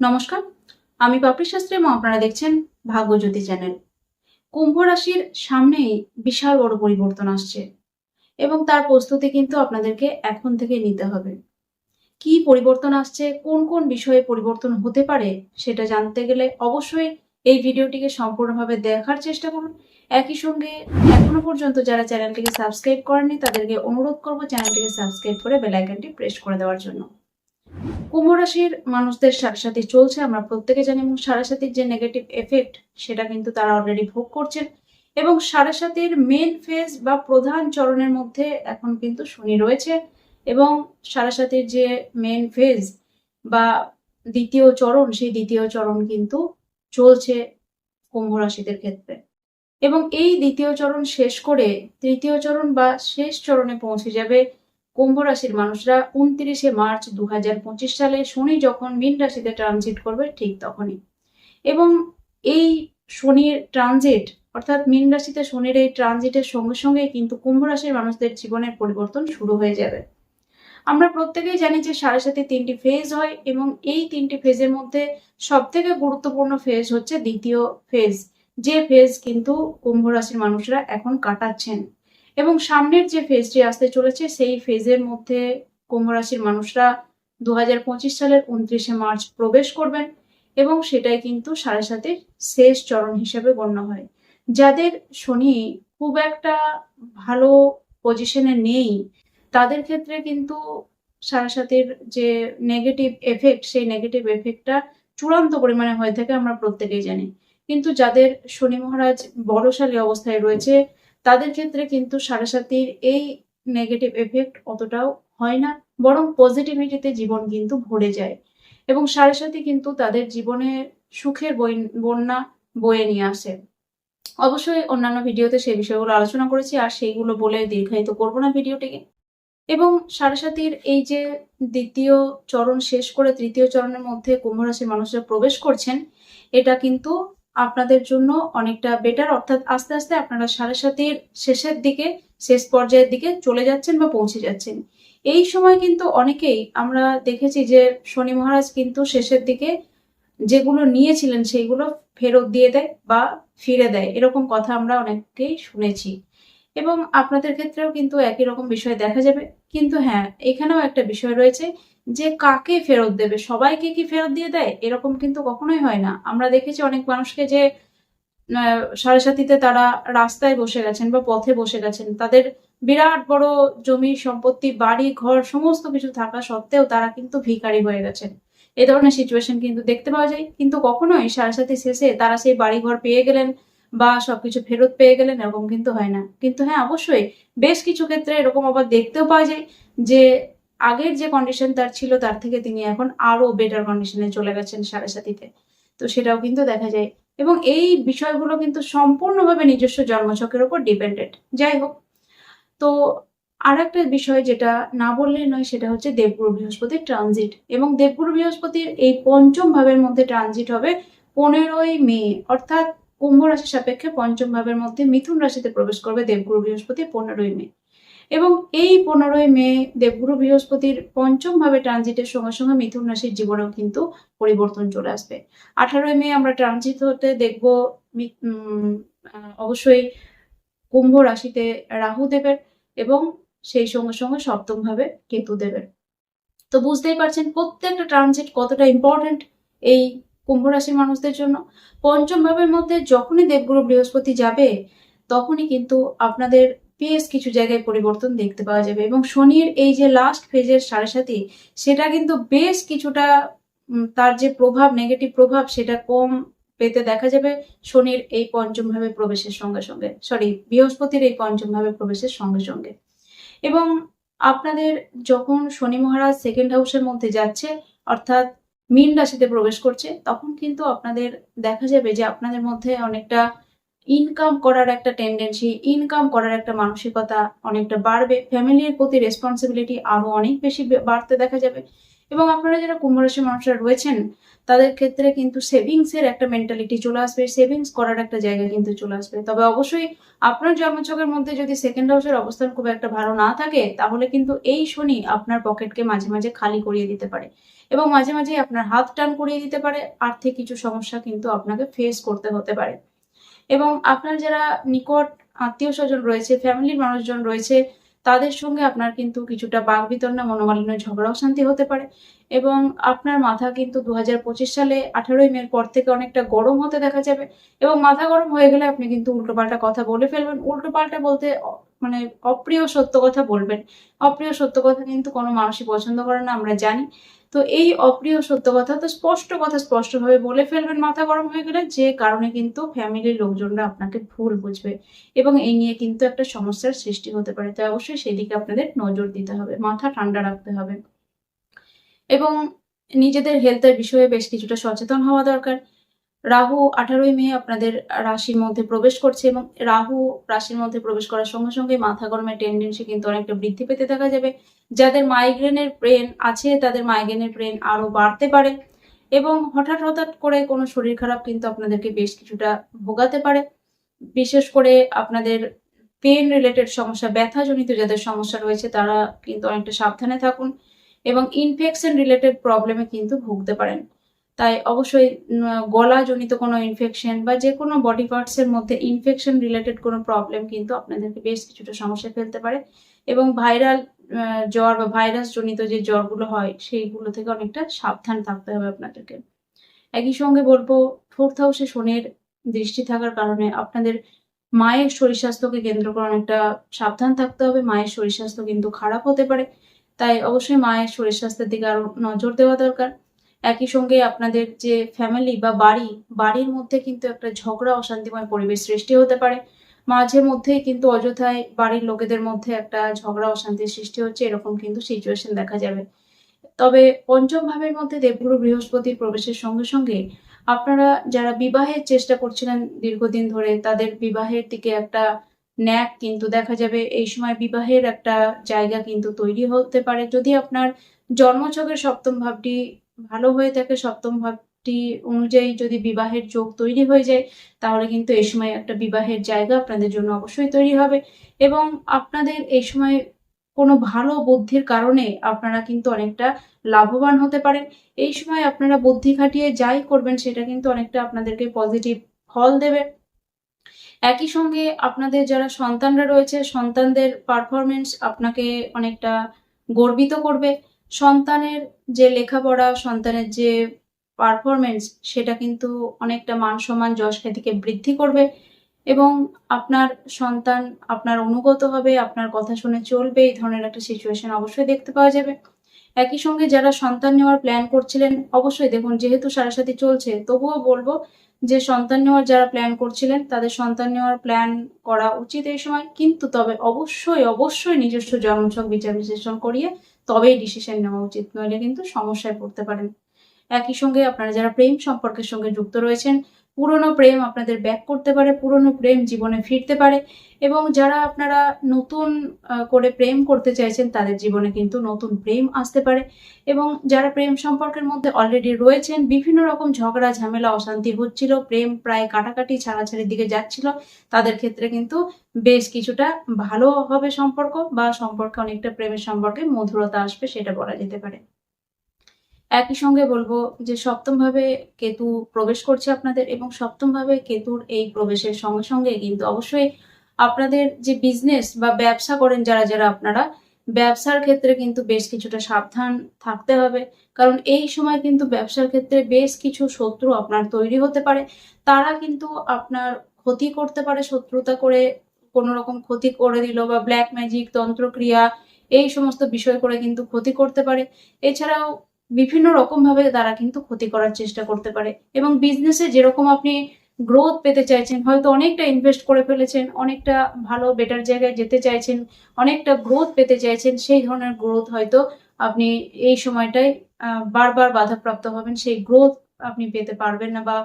নমস্কার, আমি পাপড়ি শাস্ত্রী এবং আপনারা দেখছেন ভাগ্যজ্যোতি চ্যানেল। কুম্ভ রাশির সামনেই বিশাল বড় পরিবর্তন আসছে এবং তার প্রস্তুতি কিন্তু আপনাদেরকে এখন থেকে নিতে হবে। কি পরিবর্তন আসছে, কোন কোন বিষয়ে পরিবর্তন হতে পারে সেটা জানতে গেলে অবশ্যই এই ভিডিওটিকে সম্পূর্ণভাবে দেখার চেষ্টা করুন। একই সঙ্গে এখনও পর্যন্ত যারা চ্যানেলটিকে সাবস্ক্রাইব করেননি, তাদেরকে অনুরোধ করব চ্যানেলটিকে সাবস্ক্রাইব করে বেল আইকনটি প্রেস করে দেওয়ার জন্য। কুম্ভ রাশির মানুষদের সাথে চলছে, আমরা প্রত্যেকে জানি, এবং সারাসাতির যে নেগেটিভ এফেক্ট সেটা কিন্তু তারা অলরেডি ভোগ করছেন। এবং সারাসাতির মেন ফেজ বা প্রধান চরণের মধ্যে এখন কিন্তু শনি রয়েছে, এবং সারাসাতির যে মেন ফেজ বা দ্বিতীয় চরণ, সেই দ্বিতীয় চরণ কিন্তু চলছে কুম্ভ রাশিদের ক্ষেত্রে। এবং এই দ্বিতীয় চরণ শেষ করে তৃতীয় চরণ বা শেষ চরণে পৌঁছে যাবে কুম্ভ রাশির মানুষরা উনত্রিশে মার্চ দু হাজার পঁচিশ সালে শনি যখন মীন রাশিতে ট্রানজিট করবে ঠিক তখনই। এবং এই শনির ট্রানজিট অর্থাৎ মীন রাশিতে শনির এই ট্রানজিটের সঙ্গে সঙ্গে কিন্তু কুম্ভ রাশির মানুষদের জীবনের পরিবর্তন শুরু হয়ে যাবে। আমরা প্রত্যেকেই জানি যে সাড়ে সাথে তিনটি ফেজ হয় এবং এই তিনটি ফেজের মধ্যে সব থেকে গুরুত্বপূর্ণ ফেজ হচ্ছে দ্বিতীয় ফেজ যে ফেজ কিন্তু কুম্ভ রাশির মানুষরা এখন কাটাচ্ছেন। এবং সামনের যে ফেজটি আসতে চলেছে, সেই ফেজের মধ্যে কুম্ভ রাশির মানুষরা দু হাজার পঁচিশ সালের উনত্রিশে মার্চ প্রবেশ করবেন এবং সেটাই কিন্তু সাড়ে সাতের শেষ চরণ হিসেবে গণ্য হয়। যাদের শনি খুব একটা ভালো পজিশনে নেই, তাদের ক্ষেত্রে কিন্তু সাড়ে সাতের যে নেগেটিভ এফেক্ট সেই নেগেটিভ এফেক্টটা চূড়ান্ত পরিমাণে হয়ে থাকে আমরা প্রত্যেকেই জানি। কিন্তু যাদের শনি মহারাজ বড়শালী অবস্থায় রয়েছে তাদের ক্ষেত্রে কিন্তু সাড়ে এই নেগেটিভ এফেক্ট অতটাও হয় না, বরং পজিটিভিটিতে জীবন কিন্তু ভরে যায়। এবং সাড়ে কিন্তু তাদের জীবনে সুখের বন্যা বয়ে নিয়ে আসে। অবশ্যই অন্যান্য ভিডিওতে সেই বিষয়গুলো আলোচনা করেছি, আর সেইগুলো বলে দীর্ঘায়িত করব না ভিডিওটিকে। এবং সাড়ে সাতির এই যে দ্বিতীয় চরণ শেষ করে তৃতীয় চরণের মধ্যে কুম্ভ রাশির মানুষরা প্রবেশ করছেন, এটা কিন্তু আপনাদের জন্য অনেকটা বেটার অর্থাৎ আস্তে আস্তে আপনারা সাড়ে সাতের শেষের দিকে, শেষ পর্যায়ের দিকে চলে যাচ্ছেন বা পৌঁছে যাচ্ছেন। এই সময় কিন্তু অনেকেই, আমরা দেখেছি যে শনি মহারাজ কিন্তু শেষের দিকে যেগুলো নিয়েছিলেন সেইগুলো ফেরত দিয়ে দেয় বা ফিরে দেয়। এরকম কথা আমরা অনেককেই শুনেছি। এবং আপনাদের ক্ষেত্রেও কিন্তু একই রকম বিষয় দেখা যাবে। কিন্তু হ্যাঁ এখানেও একটা বিষয় রয়েছে যে কাকে ফেরত দেবে? সবাইকে কি ফেরত দিয়ে দেয়? এরকম কিন্তু কখনোই হয় না। আমরা দেখেছি অনেক মানুষকে যে সাড়ে সাথীতে তারা রাস্তায় বসে গেছেন বা পথে বসে গেছেন। তাদের বিরাট বড় জমি, সম্পত্তি, বাড়ি, ঘর, সমস্ত কিছু থাকা সত্ত্বেও তারা কিন্তু ভিখারি হয়ে গেছেন। এ ধরনের সিচুয়েশন কিন্তু দেখতে পাওয়া যায়। কিন্তু কখনোই সাড়ে সাথী শেষে তারা সেই বাড়ি ঘর পেয়ে গেলেন। বা সবকিছু ফেরত পেয়ে গেলেন, এরকম কিন্তু হয় না। কিন্তু হ্যাঁ অবশ্যই বেশ কিছু ক্ষেত্রে এরকম আবার দেখতেও পাওয়া যায় যে আগের যে কন্ডিশন তার ছিল, তার থেকে তিনি এখন আরও বেটার কন্ডিশনে চলে গেছেন সাড়ে সাথীতে তো সেটাও কিন্তু দেখা যায়। এবং এই বিষয়গুলো কিন্তু সম্পূর্ণভাবে নিজস্ব জন্মছকের উপর ডিপেন্ডেন্ট যাই হোক, তো আর একটা বিষয় যেটা না বললেই নয়, সেটা হচ্ছে দেবগুরু বৃহস্পতির ট্রানজিট এবং দেবগুরু বৃহস্পতির এই পঞ্চম ভাবের মধ্যে ট্রানজিট হবে পনেরোই মে, অর্থাৎ কুম্ভ রাশি সাপেক্ষে পঞ্চম ভাবের মধ্যে মিথুন রাশিতে প্রবেশ করবে দেবগুরু বৃহস্পতি পনেরোই মে। এবং এই পনেরোই মে দেবগুরু বৃহস্পতির পঞ্চম ভাবে ট্রানজিটের সঙ্গে সঙ্গে মিথুন রাশির জীবনেও কিন্তু পরিবর্তন চলে আসবে। আঠারোই মে আমরা ট্রানজিট হতে দেখব অবশ্যই কুম্ভ রাশিতে রাহু দেবের এবং সেই সঙ্গে সঙ্গে সপ্তম ভাবে কেতু দেবের। তো বুঝতেই পারছেন প্রত্যেকটা ট্রানজিট কতটা ইম্পর্টেন্ট এই কুম্ভ রাশির মানুষদের জন্য। পঞ্চম ভাবের মধ্যে যখনই দেবগুরু বৃহস্পতি যাবে, তখনই কিন্তু আপনাদের বেশ কিছু জায়গায় পরিবর্তন দেখতে পাওয়া যাবে এবং শনির এই যে লাস্ট ফেজের সাড়ে সাথে সেটা কিন্তু বেশ কিছুটা তার যে প্রভাব নেগেটিভ প্রভাব, সেটা কম পেতে দেখা যাবে শনির এই পঞ্চম ভাবে প্রবেশের সঙ্গে সঙ্গে। সরি বৃহস্পতির এই পঞ্চম ভাবে প্রবেশের সঙ্গে সঙ্গে। এবং আপনাদের যখন শনি মহারাজ সেকেন্ড হাউসের মধ্যে যাচ্ছে, অর্থাৎ মীন রাশিতে প্রবেশ করছে, তখন কিন্তু আপনাদের দেখা যাবে যে আপনাদের মধ্যে অনেকটা ইনকাম করার একটা টেন্ডেন্সি ইনকাম করার একটা মানসিকতা অনেকটা বাড়বে। ফ্যামিলির প্রতি রেসপন্সিবিলিটি আরও অনেক বেশি বাড়তে দেখা যাবে। এবং আপনারা যারা কুম্ভ রাশির মানুষরা রয়েছেন, তাদের ক্ষেত্রে কিন্তু সেভিংস এর একটা মেন্টালিটি চলে আসবে, সেভিংস করার একটা জায়গা কিন্তু চলে আসবে। তবে অবশ্যই আপনার জন্মছকের মধ্যে যদি সেকেন্ড হাউসের অবস্থান খুব একটা ভালো না থাকে, তাহলে কিন্তু এই শনি আপনার পকেটকে মাঝে মাঝে খালি করিয়ে দিতে পারে এবং মাঝে মাঝে আপনার হাত টান করিয়ে দিতে পারে, আর্থিক কিছু সমস্যা কিন্তু আপনাকে ফেস করতে হতে পারে। এবং আপনার যারা নিকট আত্মীয় স্বজন রয়েছে ফ্যামিলির মানুষজন রয়েছে তাদের সঙ্গে আপনার কিন্তু কিছুটা বাঘ বিতরণা মনোমালিন্য ঝগড়া অশান্তি হতে পারে। এবং আপনার মাথা কিন্তু দু হাজার পঁচিশ সালে আঠারোই মের পর থেকে অনেকটা গরম হতে দেখা যাবে। এবং মাথা গরম হয়ে গেলে আপনি কিন্তু উল্টোপাল্টা কথা বলে ফেলবেন। উল্টোপাল্টা বলতে মানে অপ্রিয় সত্য কথা বলবেন। অপ্রিয় সত্য কথা কিন্তু কোনো মানুষই পছন্দ করে না, আমরা জানি। তো এই অপ্রিয় সত্য কথা তো স্পষ্ট কথা স্পষ্টভাবে বলে ফেলবেন, মাথা গরম হয়ে গেলে যে কারণে কিন্তু ফ্যামিলির লোকজনরা আপনাকে ভুল বুঝবে এবং এই নিয়ে কিন্তু একটা সমস্যার সৃষ্টি হতে পারে। তাই অবশ্যই সেদিকে আপনাদের নজর দিতে হবে, মাথা ঠান্ডা রাখতে হবে। এবং নিজেদের হেলথের বিষয়ে বেশ কিছুটা সচেতন হওয়া দরকার। রাহু আঠারোই মে আপনাদের রাশির মধ্যে প্রবেশ করছে এবং রাহু রাশির মধ্যে প্রবেশ করার সঙ্গে সঙ্গে মাথা গরমের টেন্ডেন্সি কিন্তু অনেকটা বৃদ্ধি পেতে দেখা যাবে। যাদের মাইগ্রেনের ব্রেন আছে, তাদের মাইগ্রেনের ব্রেন আরও বাড়তে পারে এবং হঠাৎ হঠাৎ করে কোনো শরীর খারাপ কিন্তু আপনাদেরকে বেশ কিছুটা ভোগাতে পারে। বিশেষ করে আপনাদের পেন রিলেটেড সমস্যা, ব্যথাজনিত যাদের সমস্যা রয়েছে, তারা কিন্তু অনেকটা সাবধানে থাকুন এবং ইনফেকশন রিলেটেড প্রবলেমে কিন্তু ভুগতে পারেন। তাই অবশ্যই গলাজনিত কোনো ইনফেকশন বা যে কোনো বডি পার্টস এর মধ্যে ইনফেকশন রিলেটেড কোনো প্রবলেম কিন্তু আপনাদেরকে বেশ কিছুটা সমস্যা ফেলতে পারে এবং ভাইরাল জ্বর বা ভাইরাস জনিত যে জ্বরগুলো হয় সেইগুলো থেকে অনেকটা সাবধান থাকতে হবে আপনাদেরকে। একই সঙ্গে বলব ফোর্থ হাউসে শনির দৃষ্টি থাকার কারণে আপনাদের মায়ের শরীর স্বাস্থ্যকে কেন্দ্র করে অনেকটা সাবধান থাকতে হবে, মায়ের শরীর স্বাস্থ্য কিন্তু খারাপ হতে পারে। তাই অবশ্যই মায়ের শরীর স্বাস্থ্যের দিকে আরও নজর দেওয়া দরকার। একই সঙ্গে আপনাদের যে ফ্যামিলি বা বাড়ি, বাড়ির মধ্যে কিন্তু একটা ঝগড়া, অশান্তিময় পরিবেশ সৃষ্টি হতে পারে। মাঝে মধ্যেই কিন্তু অযথায় বাড়ির লোকেদের মধ্যে একটা ঝগড়া, অশান্তির সৃষ্টি হচ্ছে, এরকম কিন্তু সিচুয়েশন দেখা যাবে। তবে পঞ্চম ভাবের মধ্যে দেবগুরু বৃহস্পতির প্রবেশের সঙ্গে সঙ্গে আপনারা যারা বিবাহের চেষ্টা করছিলেন দীর্ঘদিন ধরে, তাদের বিবাহের দিকে একটা ন্যাক কিন্তু দেখা যাবে। এই সময় বিবাহের একটা জায়গা কিন্তু তৈরি হতে পারে। যদি আপনার জন্মছকের সপ্তম ভাবটি ভালো হয়ে থাকে, সপ্তম ভাবটি অনুযায়ী যদি বিবাহের যোগ তৈরি হয়ে যায়, তাহলে কিন্তু এই সময় একটা বিবাহের জায়গা আপনাদের জন্য অবশ্যই তৈরি হবে। এবং আপনাদের এই সময় কোনো ভালো বুদ্ধির কারণে আপনারা কিন্তু অনেকটা লাভবান হতে পারেন। এই সময় আপনারা বুদ্ধি খাটিয়ে যাই করবেন, সেটা কিন্তু অনেকটা আপনাদেরকে পজিটিভ ফল দেবে। একই সঙ্গে আপনাদের যারা সন্তানরা রয়েছে, সন্তানদের পারফরমেন্স আপনাকে অনেকটা গর্বিত করবে। সন্তানের যে লেখাপড়া, সন্তানের যে পারফরমেন্স সেটা কিন্তু অনেকটা মান সম্মান যশ খ্যাতিকে বৃদ্ধি করবে এবং আপনার সন্তান আপনার অনুগত হবে, আপনার কথা শুনে চলবে, এই ধরনের একটা সিচুয়েশন অবশ্যই দেখতে পাওয়া যাবে। একই সঙ্গে যারা সন্তান নেওয়ার প্ল্যান করছিলেন, অবশ্যই দেখুন যেহেতু সারাসাথী চলছে, তবুও বলব যে সন্তান নেওয়ার যারা প্ল্যান করছিলেন, তাদের সন্তান নেওয়ার প্ল্যান করা উচিত এই সময়। কিন্তু তবে অবশ্যই অবশ্যই নিজস্ব জন্মছক বিচার বিশ্লেষণ করিয়ে তবেই ডিসিশন নেওয়া উচিত। নইলে কিন্তু সমস্যায় পড়তে পারেন। একই সঙ্গে আপনারা যারা প্রেম সম্পর্কের সঙ্গে যুক্ত রয়েছেন পুরনো প্রেম আপনাদের ব্যাক করতে পারে, পুরনো প্রেম জীবনে ফিরতে পারে এবং যারা আপনারা নতুন করে প্রেম করতে চাইছেন তাদের জীবনে কিন্তু নতুন প্রেম আসতে পারে এবং যারা প্রেম সম্পর্কের মধ্যে অলরেডি রয়েছেন, বিভিন্ন রকম ঝগড়া, ঝামেলা, অশান্তি হচ্ছিল, প্রেম প্রায় কাটাকাটি ছাড়াছাড়ির দিকে যাচ্ছিল, তাদের ক্ষেত্রে কিন্তু বেশ কিছুটা ভালো হবে সম্পর্ক বা সম্পর্কে অনেকটা প্রেমের সম্পর্কে মধুরতা আসবে সেটা বলা যেতে পারে। একই সঙ্গে বলব যে সপ্তম ভাবে কেতু প্রবেশ করছে আপনাদের এবং সপ্তম ভাবে কেতুর এই প্রবেশের সঙ্গে সঙ্গে কিন্তু অবশ্যই আপনাদের যে বিজনেস বা ব্যবসা করেন যারা যারা আপনারা, ব্যবসার ক্ষেত্রে কিন্তু বেশ কিছুটা সাবধান থাকতে হবে। কারণ এই সময় কিন্তু ব্যবসার ক্ষেত্রে বেশ কিছু শত্রু আপনার তৈরি হতে পারে। তারা কিন্তু আপনার ক্ষতি করতে পারে, শত্রুতা করে কোনো রকম ক্ষতি করে দিল বা ব্ল্যাক ম্যাজিক তন্ত্রক্রিয়া, এই সমস্ত বিষয় করে কিন্তু ক্ষতি করতে পারে। এছাড়াও বিভিন্ন রকম ভাবে তারা কিন্তু ক্ষতি করার চেষ্টা করতে পারে। এবং বিজনেসে যেরকম আপনি গ্রোথ পেতে চাইছেন, হয়তো অনেকটা ইনভেস্ট করে ফেলেছেন, অনেকটা ভালো বেটার জায়গায় যেতে চাইছেন, অনেকটা গ্রোথ পেতে চাইছেন, সেই ধরনের গ্রোথ হয়তো আপনি এই সময়টায় বারবার বাধাপ্রাপ্ত হবেন, সেই গ্রোথ আপনি পেতে পারবেন না বা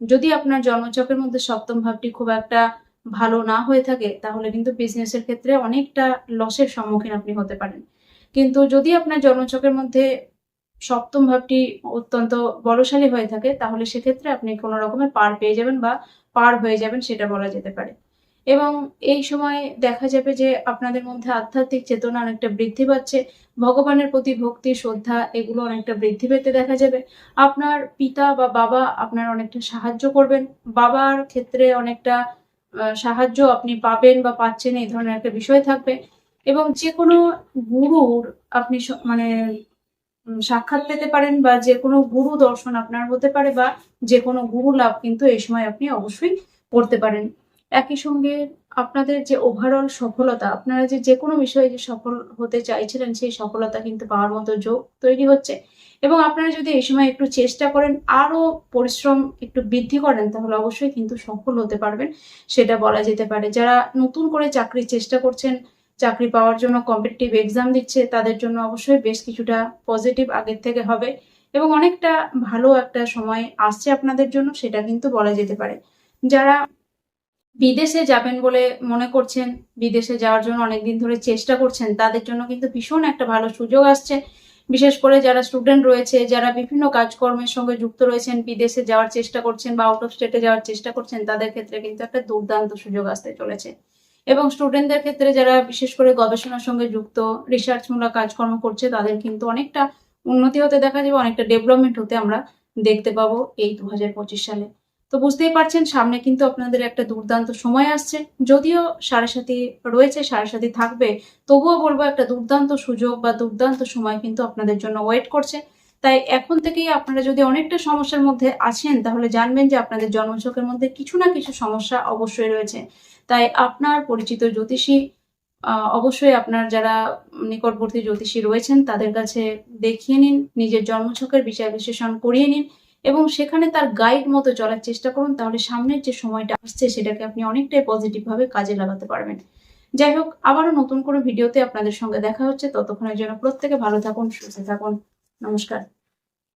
যদি আপনার জন্মচক্রের মধ্যে সপ্তম ভাবটি খুব একটা ভালো না হয়ে থাকে, তাহলে কিন্তু বিজনেসের ক্ষেত্রে অনেকটা লসের সম্মুখীন আপনি হতে পারেন। কিন্তু যদি আপনার জন্মচক্রের মধ্যে সপ্তম ভাবটি অত্যন্ত বলশালী হয়ে থাকে, তাহলে সেক্ষেত্রে আপনি কোনো রকমের পার পেয়ে যাবেন বা পার হয়ে যাবেন সেটা বলা যেতে পারে। এবং এই সময় দেখা যাবে যে আপনাদের মধ্যে আধ্যাত্মিক চেতনা অনেকটা বৃদ্ধি পাচ্ছে, ভগবানের প্রতি ভক্তি, শ্রদ্ধা এগুলো অনেকটা বৃদ্ধি পেতে দেখা যাবে। আপনার পিতা বা বাবা আপনার অনেকটা সাহায্য করবেন, বাবার ক্ষেত্রে অনেকটা সাহায্য আপনি পাবেন বা পাচ্ছেন, এই ধরনের একটা বিষয় থাকবে। এবং যে কোনো গুরুর আপনি মানে সাক্ষাৎ পেতে পারেন বা যে কোনো গুরু দর্শন আপনার হতে পারে বা যে কোনো গুরু লাভ কিন্তু এই সময় আপনি অবশ্যই করতে পারেন। একই সঙ্গে আপনাদের যে ওভারঅল সফলতা, আপনারা যে যে কোনো বিষয়ে যে সফল হতে চাইছিলেন সেই সফলতা কিন্তু পাওয়ার মতো যোগ তৈরি হচ্ছে। এবং আপনারা যদি এই সময় একটু চেষ্টা করেন আরও পরিশ্রম একটু বৃদ্ধি করেন, তাহলে অবশ্যই কিন্তু সফল হতে পারবেন। সেটা বলা যেতে পারে। যারা নতুন করে চাকরির চেষ্টা করছেন চাকরি পাওয়ার জন্য কম্পিটিটিভ এক্সাম দিচ্ছে, তাদের জন্য অবশ্যই বেশ কিছুটা পজিটিভ আগের থেকে হবে এবং অনেকটা ভালো একটা সময় আসছে আপনাদের জন্য, সেটা কিন্তু বলা যেতে পারে। যারা বিদেশে যাবেন বলে মনে করছেন, বিদেশে যাওয়ার জন্য অনেকদিন ধরে চেষ্টা করছেন, তাদের জন্য কিন্তু ভীষণ একটা ভালো সুযোগ আসছে। বিশেষ করে যারা স্টুডেন্ট রয়েছে, যারা বিভিন্ন কাজকর্মের সঙ্গে যুক্ত রয়েছেন, বিদেশে যাওয়ার চেষ্টা করছেন বা আউট অফ স্টেটে যাওয়ার চেষ্টা করছেন, তাদের ক্ষেত্রে কিন্তু একটা দুর্দান্ত সুযোগ আসতে চলেছে। এবং স্টুডেন্টদের ক্ষেত্রে যারা বিশেষ করে গবেষণার সঙ্গে যুক্ত রিসার্চমূলক কাজকর্ম করছে, তাদের কিন্তু অনেকটা উন্নতি হতে দেখা যাবে, অনেকটা ডেভেলপমেন্ট হতে আমরা দেখতে পাবো এই দু হাজার পঁচিশ সালে। তো বুঝতেই পারছেন, সামনে কিন্তু আপনাদের একটা দুর্দান্ত সময় আসছে। যদিও সাড়ে রয়েছে সাড়ে থাকবে, তবুও বলব একটা দুর্দান্ত সুযোগ বা দুর্দান্ত সময় কিন্তু আপনাদের জন্য ওয়েট করছে। তাই এখন থেকেই আপনারা যদি অনেকটা সমস্যার মধ্যে আছেন, তাহলে জানবেন যে আপনাদের জন্মছকের মধ্যে কিছু না কিছু সমস্যা অবশ্যই রয়েছে। তাই আপনার পরিচিত জ্যোতিষী অবশ্যই আপনার যারা নিকটবর্তী জ্যোতিষী রয়েছেন, তাদের কাছে দেখিয়ে নিন, নিজের জন্মছকের বিচার বিশ্লেষণ করিয়ে নিন এবং সেখানে তার গাইড মতো চলার চেষ্টা করুন, তাহলে সামনের যে সময়টা আসছে, সেটাকে আপনি অনেকটাই পজিটিভ ভাবে কাজে লাগাতে পারবেন। যাই হোক, আবারও নতুন কোনো ভিডিওতে আপনাদের সঙ্গে দেখা হচ্ছে, ততক্ষণের জন্য প্রত্যেকে ভালো থাকুন, সুস্থ থাকুন, নমস্কার।